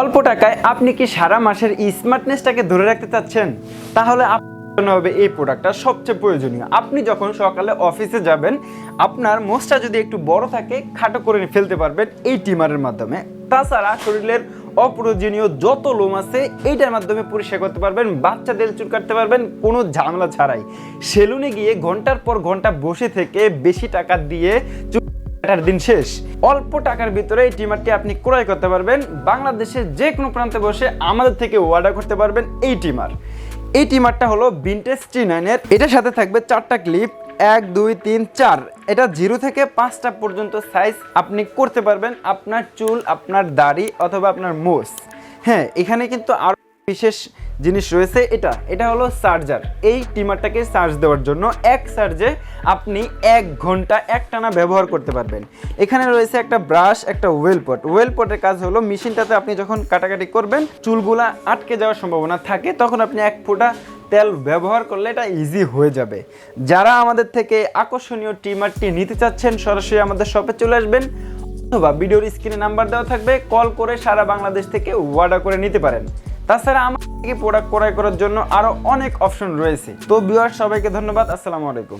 অল্প টাকায় আপনি কি সারা মাসের স্মার্টনেসটাকে ধরে রাখতে চাচ্ছেন? তাহলে জন্য হবে এই প্রোডাক্টটা সবচেয়ে প্রয়োজনীয়। আপনি যখন সকালে অফিসে যাবেন, আপনার মোচটা যদি একটু বড় থাকে, খাটো করে ফেলতে পারবেন এই টিমারের মাধ্যমে। তাছাড়া শরীরের অপ্রয়োজনীয় যত লোম আছে, এইটার মাধ্যমে পরিষ্কার করতে পারবেন, বাচ্চাদের চুল কাটতে পারবেন, কোনো ঝামেলা ছাড়াই। সেলুনে গিয়ে ঘণ্টার পর ঘণ্টা বসে থেকে বেশি টাকা দিয়ে চুল কাটার দিন শেষ। অল্প টাকার ভিতরে এই টিমারটি আপনি ক্রয় করতে পারবেন। বাংলাদেশের যে কোনো প্রান্তে বসে আমাদের থেকে অর্ডার করতে পারবেন এই টিমার। এই টিমারটা হলো ভিনটেজ টি নাইনের এটার সাথে থাকবে চারটা ক্লিপ এক, দুই, তিন, চার। এটা জিরো থেকে পাঁচটা পর্যন্ত সাইজ আপনি করতে পারবেন আপনার চুল, আপনার দাড়ি অথবা আপনার মোস হ্যাঁ এখানে কিন্তু আরও বিশেষ জিনিস রয়েছে এটা। এটা হলো চার্জার। এই টিমারটাকে চার্জ দেওয়ার জন্য এক চার্জে আপনি এক ঘণ্টা একটানা ব্যবহার করতে পারবেন। এখানে রয়েছে একটা ব্রাশ, একটা ওয়েল পট। ওয়েল পটের কাজ হলো মেশিনটাতে আপনি যখন কাটাকাটি করবেন, চুলগুলা আটকে যাওয়ার সম্ভাবনা থাকে, তখন আপনি এক ফোঁটা তেল ব্যবহার করলে এটা ইজি হয়ে যাবে। যারা আমাদের থেকে আকর্ষণীয় টিমারটি নিতে চাচ্ছেন, সরাসরি আমাদের শপে চলে আসবেন। অথবা ভিডিওর স্ক্রিনে নাম্বার দেওয়া থাকবে কল করে সারা বাংলাদেশ থেকে অর্ডার করে নিতে পারেন। তাছাড়া আমার প্রোডাক্ট ক্রয় করার জন্য আরও অনেক অপশন রয়েছে। তো বিহার সবাইকে ধন্যবাদ, আসসালামু আলাইকুম।